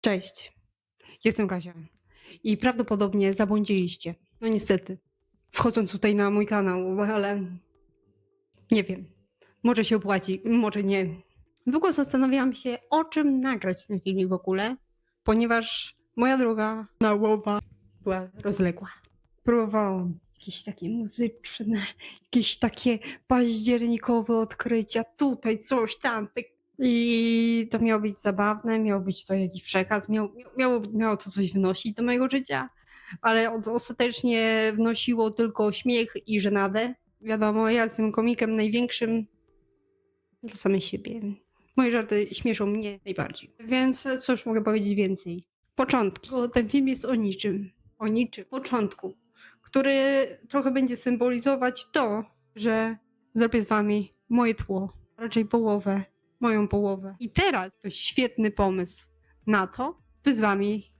Cześć, jestem Kasia i prawdopodobnie zabłądziliście. No niestety, wchodząc tutaj na mój kanał, ale nie wiem, może się opłaci, może nie. Długo zastanawiałam się, o czym nagrać ten filmik w ogóle, ponieważ moja droga naukowa była rozległa. Próbowałam jakieś takie muzyczne, jakieś takie październikowe odkrycia, tutaj coś tam, pyk, i to miało być zabawne, miał być to jakiś przekaz, miał, miało, miało to coś wnosić do mojego życia, ale ostatecznie wnosiło tylko śmiech i żenadę. Wiadomo, ja jestem komikiem największym dla samej siebie. Moje żarty śmieszą mnie najbardziej. Więc cóż mogę powiedzieć więcej? Początki. Bo ten film jest o niczym. O niczym. Początku. Który trochę będzie symbolizować to, że zrobię z wami moje tło. Raczej połowę moją połowę. I teraz to świetny pomysł na to, by z wami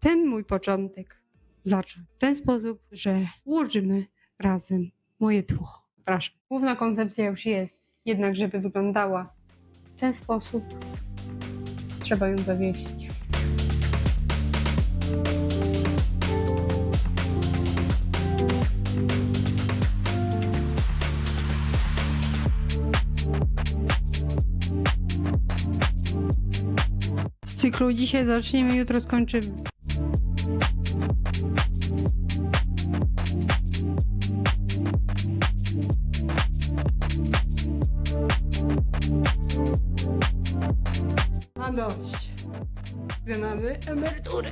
ten mój początek zacząć. W ten sposób, że ułożymy razem moje tło. Proszę. Główna koncepcja już jest, jednak żeby wyglądała w ten sposób, trzeba ją zawiesić. Cyklu dzisiaj zaczniemy, jutro skończymy. Mam dość. Mamy emeryturę.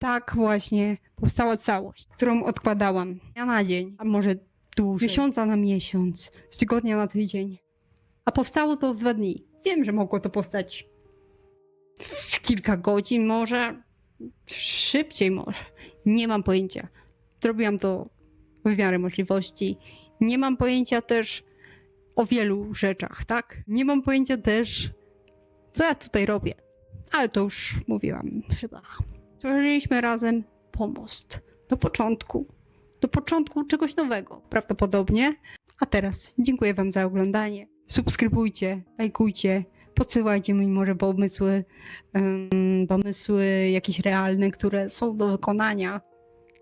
Tak właśnie powstała całość, którą odkładałam dnia na dzień, a może dłużej. Miesiąca na miesiąc, z tygodnia na tydzień. A powstało to w dwa dni. Wiem, że mogło to powstać w kilka godzin, może szybciej, może. Nie mam pojęcia. Zrobiłam to w miarę możliwości. Nie mam pojęcia też o wielu rzeczach, tak? Nie mam pojęcia też, co ja tutaj robię. Ale to już mówiłam chyba. Stworzyliśmy razem pomost. Do początku. Do początku czegoś nowego, prawdopodobnie. A teraz dziękuję Wam za oglądanie. Subskrybujcie, lajkujcie, podsyłajcie mi może pomysły, em, pomysły jakieś realne, które są do wykonania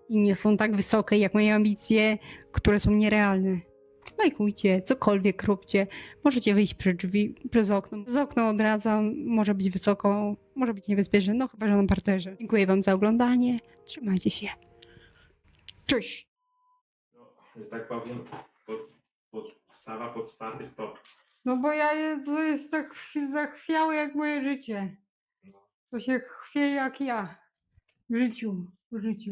i nie są tak wysokie jak moje ambicje, które są nierealne. Lajkujcie, cokolwiek róbcie. Możecie wyjść przez drzwi, przez okno. Z okno odradzam, może być wysoko, może być niebezpieczne, no chyba, że na parterze. Dziękuję Wam za oglądanie. Trzymajcie się. Cześć! no, że tak powiem, pod, podstawa podstawy to No bo ja jest, to jest tak zachwiałe jak moje życie. no, To się chwieje jak ja. W życiu, w życiu.